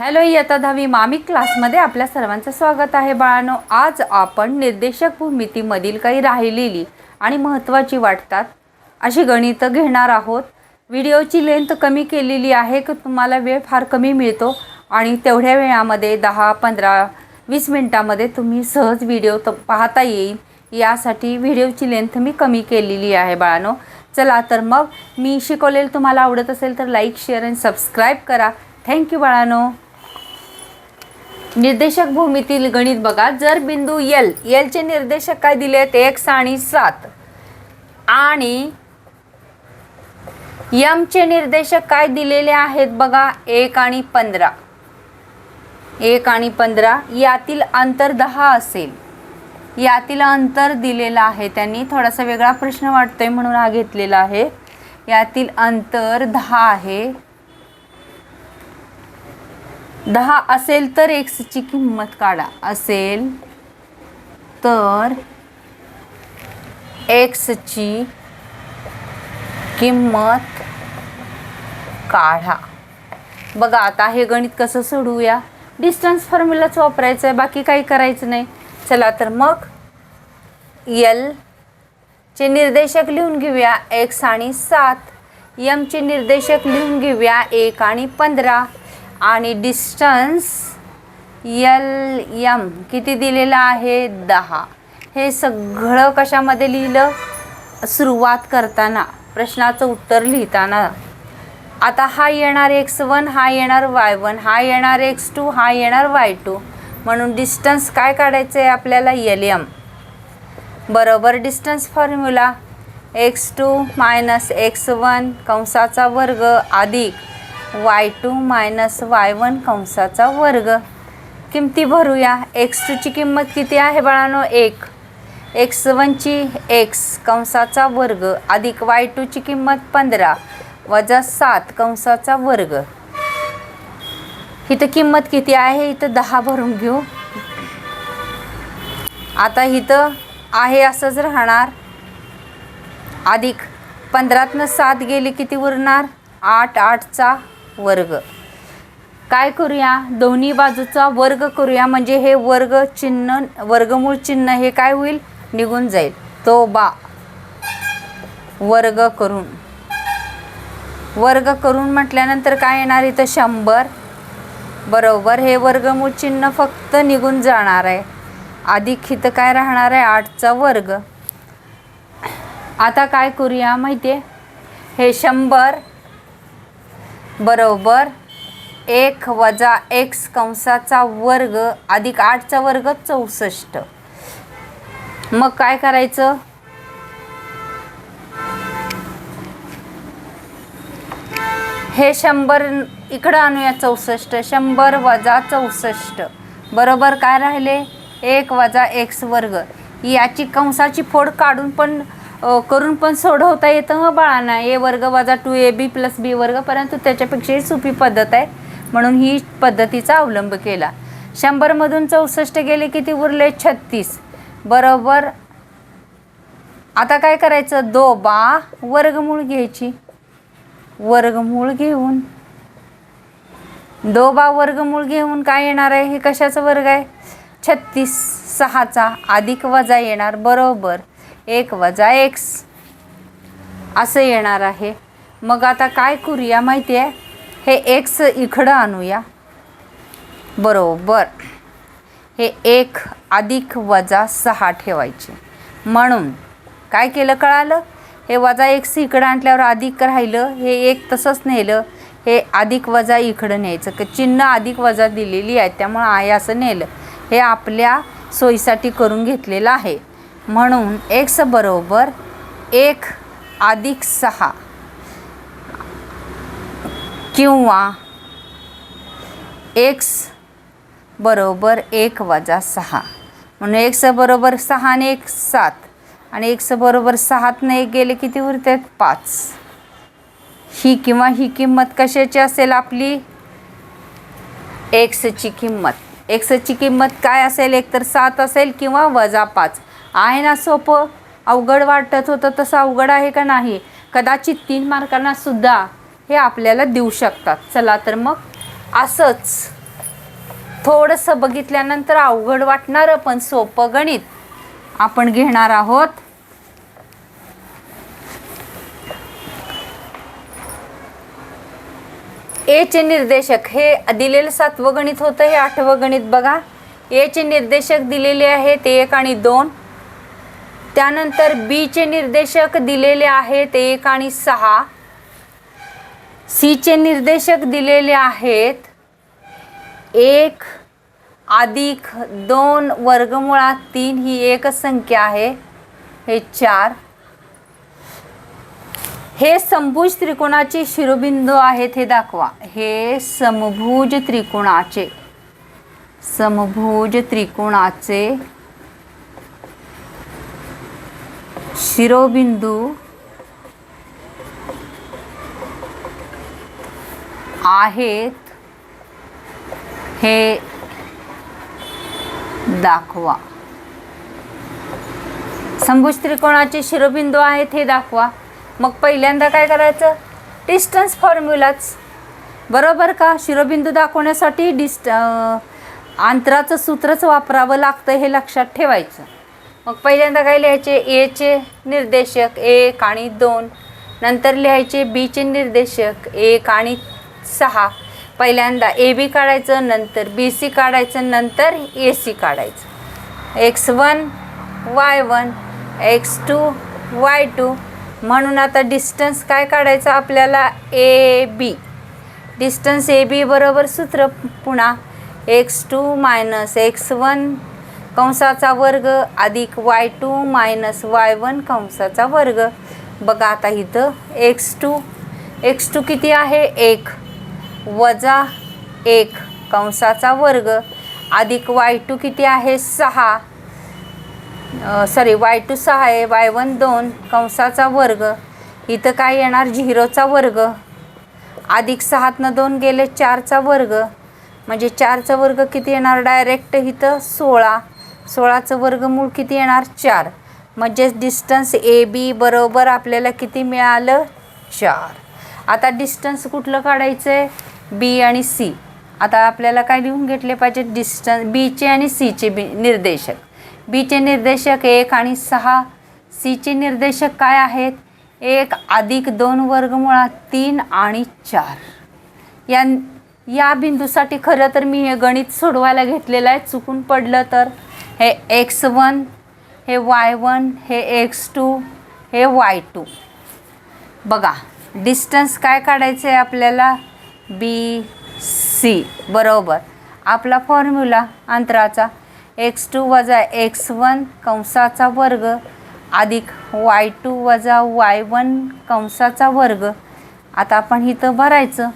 Hello इयत्ता दहावी मामी क्लासमध्ये आपल्या सर्वांचं स्वागत आहे. बाळानो आज आपण निर्देशक भूमितीमधील काही राहिलेली आणि महत्त्वाची वाटतात अशी गणितं घेणार आहोत. व्हिडिओची लेंथ कमी केलेली आहे की तुम्हाला वेळ फार कमी मिळतो आणि तेवढ्या वेळामध्ये दहा पंधरा वीस मिनटामध्ये तुम्ही सहज व्हिडिओ त पाहता येईल. यासाठी व्हिडिओची लेंथ मी कमी केलेली आहे बाळानो. चला तर मग मी शिकवलेलं तुम्हाला आवडत असेल तर लाईक शेअर आणि सबस्क्राईब करा. थँक्यू बाळानो. निर्देशक भूमीतील गणित बघा. जर बिंदू एल एलचे निर्देशक काय दिले आहेत? एक्स आणि सात. आणि यमचे निर्देशक काय दिलेले आहेत बघा? एक आणि पंधरा. एक आणि पंधरा यातील अंतर दहा असेल. यातील अंतर दिलेलं आहे त्यांनी. थोडासा वेगळा प्रश्न वाटतोय म्हणून हा घेतलेला आहे. यातील अंतर दहा आहे. दहा असेल तर एक्सची किंमत काढा. असेल तर एक्सची किंमत काढा. बघा आता हे गणित कसं सोडवूया? डिस्टन्स फॉर्म्युलाच वापरायचं आहे बाकी काही करायचं नाही. चला तर मग यल चे निर्देशक लिहून घेऊया. एक्स आणि सात. यमचे निर्देशक लिहून घेऊया. एक आणि पंधरा. आणि डिस्टन्स यल यम किती दिलेलं आहे? दहा. हे सगळं कशामध्ये लिहिलं? सुरुवात करताना प्रश्नाचं उत्तर लिहिताना. आता हा येणार एक्स वन हा येणार वाय वन हा येणार एक्स टू हा येणार वाय टू म्हणून डिस्टन्स काय काढायचं आहे आपल्याला? यल यम बरोबर distance formula X two minus X one कंसाचा वर्ग अधिक Y two minus Y one कंसाचा वर्ग. किमती भरूया? एक्स टूची किंमत किती आहे बाळानो? एक. एक्स वनची एक्स कंसाचा वर्ग. अधिक वाय टूची किंमत पंधरा. वजा सात कंसाचा वर्ग. इथं किंमत किती आहे? इथं दहा भरून घेऊ. आता इथं आहे असंच राहणार. अधिक पंधरातनं सात गेली किती उरणार? आठ आठचा. वर्ग. काय करूया? दोन्ही बाजूचा वर्ग करूया. म्हणजे हे वर्ग चिन्ह वर्गमूळ चिन्ह हे काय होईल? निघून जाईल. तो बा. वर्ग करून. वर्ग करून म्हटल्यानंतर काय येणार इथं? शंभर. बरोबर. हे वर्गमूळ चिन्ह फक्त निघून जाणार आहे. अधिक इथं काय राहणार आहे? आठचा वर्ग. आता काय करूया माहिती आहे हे शंभर. बरोबर. एक वजा एक्स कंसाचा वर्ग अधिक आठचा वर्ग चौसष्ट. मग काय करायचं? हे शंभर इकडं आणूया चौसष्ट शंभर वजा चौसष्ट. बरोबर काय राहिले? एक वजा एक्स वर्ग. याची कंसाची फोड काढून पण करून पण सोडवता येतं हं बाळांना. ए वर्ग वजा टू ए बी प्लस बी वर्ग परंतु त्याच्यापेक्षाही सोपी पद्धत आहे. म्हणून ही पद्धतीचा अवलंब केला. शंभरमधून चौसष्ट गेले किती उरले? छत्तीस. बरोबर. आता काय करायचं? दो बा वर्गमूळ घ्यायची. वर्गमूळ घेऊन. दो बा वर्गमूळ घेऊन काय येणार आहे? हे कशाचा वर्ग आहे? छत्तीस. सहाचा अधिक वजा येणार. बरोबर. एक वजा एक्स असं येणार आहे. मग आता काय करूया माहिती आहे? हे एक्स इकडं आणूया. बरोबर. हे एक अधिक वजा सहा ठेवायचे. म्हणून काय केलं कळालं? हे वजा एक्स इकडं आणल्यावर अधिक राहिलं. हे एक तसंच नेलं. हे अधिक वजा इकडं न्यायचं. क चिन्ह अधिक वजा दिलेली आहे त्यामुळं आहे असं नेलं. हे आपल्या सोयीसाठी करून घेतलेलं आहे. म्हणून एक्स बरोबर एक अधिक सहा किंवा एक्स बरोबर एक वजा सहा. म्हणून एक्स बरोबर सहा आणि एक सात. आणि एक्स बरोबर सहातनं एक गेले किती उरतात पाच. ही किंवा ही किंमत कशाची असेल आपली? एक्सची किंमत. एक्सची किंमत काय असेल? एकतर सात असेल किंवा वजा पाच. आहे ना सोपं? अवघड वाटत होतं तसं अवघड आहे का नाही? कदाचित तीन मार्कांना सुद्धा हे आपल्याला देऊ शकतात. चला तर मग असंच. थोडंसं बघितल्यानंतर अवघड वाटणारं पण सोपं गणित आपण घेणार आहोत. एचे निर्देशक हे दिलेलं सातवं गणित होतं हे आठवं गणित बघा. एचे निर्देशक दिलेले आहेत एक आणि दोन. त्यानंतर बीचे निर्देशक दिलेले आहेत एक आणि सहा. सीचे निर्देशक दिलेले आहेत एक अधिक दोन वर्गमुळात तीन ही एकच संख्या आहे. हे चार. हे समभुज त्रिकोणाचे शिरोबिंदू आहेत हे दाखवा. हे समभुज त्रिकोणाचे. समभुज त्रिकोणाचे शिरोबिंदू आहेत हे दाखवा. संभुज त्रिकोणाचे शिरोबिंदू आहेत हे दाखवा. मग पहिल्यांदा काय करायचं? डिस्टन्स फॉर्म्युलाच बरोबर का? शिरोबिंदू दाखवण्यासाठी डिस्ट अंतराचं सूत्रच वापरावं लागतं हे लक्षात ठेवायचं. मग पहिल्यांदा काय लिहायचे? एचे निर्देशक एक आणि दोन. नंतर लिहायचे बीचे निर्देशक एक आणि सहा. पहिल्यांदा ए बी काढायचं नंतर बी सी काढायचं नंतर ए सी काढायचं. X one Y one X two Y two म्हणून आता डिस्टन्स काय काढायचं आपल्याला? ए बी डिस्टन्स ए बी बरोबर सूत्र पुन्हा. X two minus X one कंसाचा वर्ग अधिक Y two minus Y one कंसाचा वर्ग. बघा आता इथं एक्स टू एक्स टू किती आहे? एक. वजा एक कंसाचा वर्ग. अधिक वाय टू किती आहे? सहा. सॉरी वाय टू सहा आहे. वाय वन दोन. कंसाचा वर्ग. इथं काय येणार? झिरोचा वर्ग. अधिक सहातनं दोन गेले चारचा वर्ग. म्हणजे चारचा वर्ग किती येणार? डायरेक्ट इथं सोळा. सोळाचं वर्गमूळ किती येणार? चार. म्हणजेच डिस्टन्स ए बी बरोबर आपल्याला किती मिळालं? चार. आता डिस्टन्स कुठलं काढायचं आहे बी आणि सी आता आपल्याला काय लिहून घेतले पाहिजे? डिस्टन्स बीचे आणि सीचे बी निर्देशक. बीचे निर्देशक एक आणि सहा. सीचे निर्देशक काय आहेत? एक अधिक दोन वर्गमुळात तीन आणि चार. या या बिंदूसाठी खरं तर मी हे गणित सोडवायला घेतलेलं आहे. चुकून पडलं तर. हे एक्स वन हे वाय वन हे एक्स टू हे वाय टू बघा डिस्टन्स काय काढायचं आहे आपल्याला? बी सी बरोबर. आपला फॉर्म्युला अंतराचा एक्स टू वजा एक्स वन कंसाचा वर्ग अधिक वाय टू वजा वाय वन कंसाचा वर्ग. आता आपण इथं भरायचं.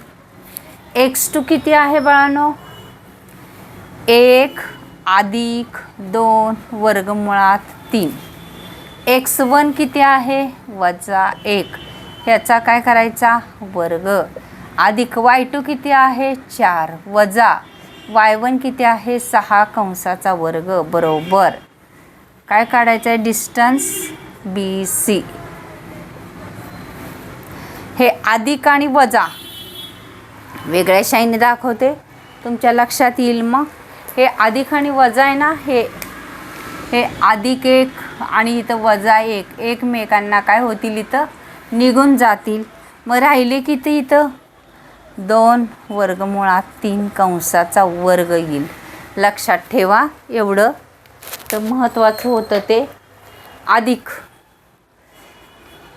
एक्स टू किती आहे बाळानो? एक अधिक दोन वर्गमुळात तीन. एक्स वन किती आहे? वजा एक. ह्याचा काय करायचा? वर्ग. अधिक वाय टू किती आहे? चार. वजा वाय वन किती आहे? सहा कंसाचा वर्ग. बरोबर. काय काढायचं आहे डिस्टन्स बी सी. हे अधिक आणि वजा. वेगळ्या शाईने दाखवते. तुमच्या लक्षात येईल मग. हे अधिक आणि वजा आहे ना हे हे अधिक एक आणि इथं वजा एक. एकमेकांना काय होतील इथं? निघून जातील. मग राहिले किती इथं? दोन वर्गमुळात तीन कंसाचा वर्ग येईल. लक्षात ठेवा एवढं. तर महत्त्वाचं होतं ते. अधिक.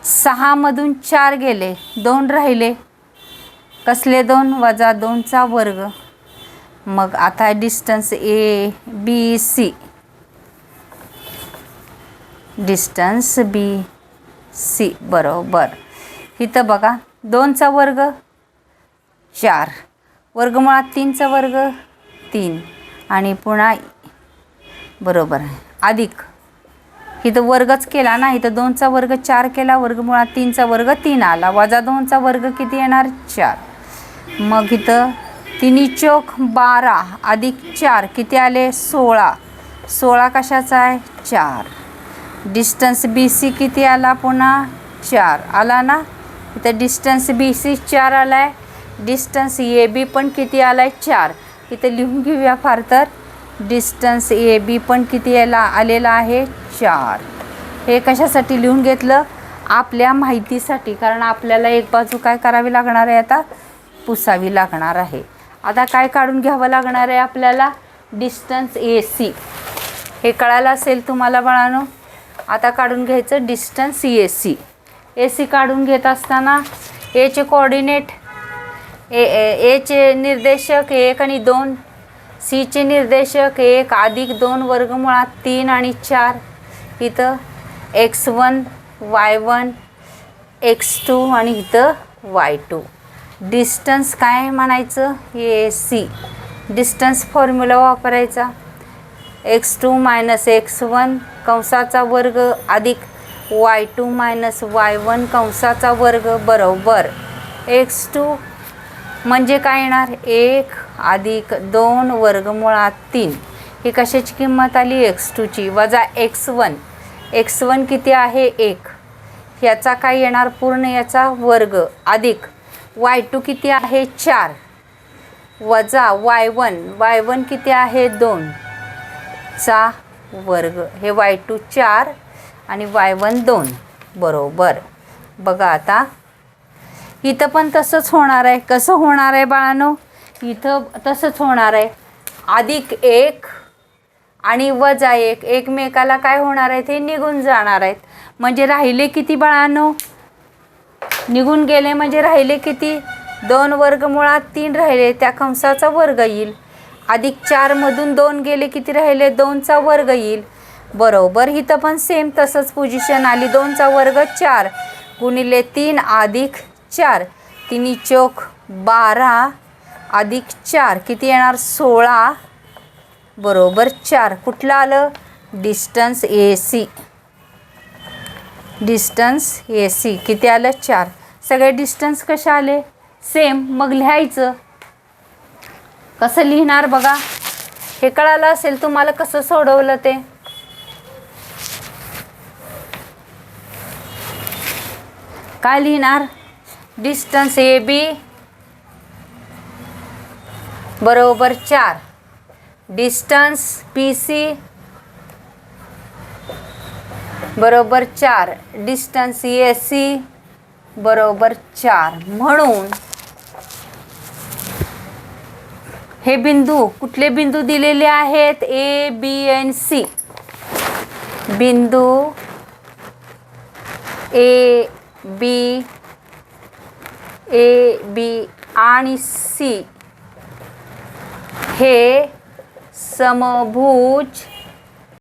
सहामधून चार गेले. दोन राहिले. कसले दोन? वजा दोनचा वर्ग. मग आता distance A B C distance B C बरोबर. इथं बघा दोनचा वर्ग चार. वर्गमुळात तीनचा वर्ग तीन. आणि पुन्हा बरोबर. अधिक. इथं वर्गच केला ना इथं दोनचा वर्ग चार केला वर्गमुळात तीनचा वर्ग तीन आला. वजा दोनचा वर्ग किती येणार? चार. मग इथं तिन्ही चौक बारा अधिक चार किती आले? सोळा. सोळा कशाचा आहे? चार. डिस्टन्स बी सी किती आला पुन्हा? चार. आला ना? इथं डिस्टन्स बी सी चार आला आहे डिस्टन्स ए बी पण किती आला आहे चार. इथं लिहून घेऊया फार तर. डिस्टन्स ए बी पण किती याला आलेला आहे? चार. हे कशासाठी लिहून घेतलं? आपल्या माहितीसाठी कारण आपल्याला एक बाजू काय करावी लागणार आहे आता? पुसावी लागणार आहे. आता काय काढून घ्यावं लागणार आहे आपल्याला? डिस्टन्स ए सी हे कळायला असेल तुम्हाला बाळानो? आता काढून घ्यायचं distance A C A C काढून घेत असताना एचे कोऑर्डिनेट ए एचे निर्देशक एक आणि दोन सीचे निर्देशक एक अधिक दोन वर्गमुळात तीन आणि चार. इथं X one Y one X two आणि इथं वाय टू डिस्टन्स काय म्हणायचं? A C. डिस्टन्स फॉर्म्युला वापरायचा. X two minus X one कंसाचा वर्ग अधिक Y two minus Y one कंसाचा वर्ग बरोबर. एक्स टू म्हणजे काय येणार? एक अधिक दोन वर्गमुळात तीन. ही कशाची किंमत आली? एक्स टूची. वजा एक्स वन. एक्स वन किती आहे? एक. याचा काय येणार? पूर्ण याचा वर्ग अधिक वाय टू किती आहे? चार. वजा वाय वन. वाय वन किती आहे? दोन. चा वर्ग. हे वाय टू चार आणि वाय वन दोन. बरोबर. बघा आता. इथं पण तसंच होणार आहे. कसं होणार आहे बाळानो? इथं तसंच होणार आहे. अधिक एक आणि वजा एक. एकमेकाला काय होणार आहे ते निघून जाणार आहेत. म्हणजे राहिले किती बाळानो? निघून गेले म्हणजे राहिले किती? दोन वर्गमुळात तीन राहिले त्या कंसाचा वर्ग येईल. अधिक चारमधून दोन गेले किती राहिले? दोनचा वर्ग येईल. बरोबर इथं पण सेम तसंच पोझिशन आली. दोनचा वर्ग चार गुणिले तीन अधिक चार. तिन्ही चोक बारा अधिक चार. किती येणार? सोळा. बरोबर चार. कुठलं आलं? Distance A C distance A C किती आलं? चार. सगळे डिस्टन्स कसे आले? सेम. मग लिहायचं. कसं लिहिणार बघा. हे कळालं असेल तुम्हाला कसं सोडवलं ते. काय लिहिणार? डिस्टन्स ए बी बरोबर चार. डिस्टन्स पी सी बरोबर चार. डिस्टन्स ए सी बरोबर चार. म्हणून हे बिंदू कुठले बिंदू दिलेले आहेत? ए बी एन सी बिंदू ए बी ए बी आणि सी हे समभुज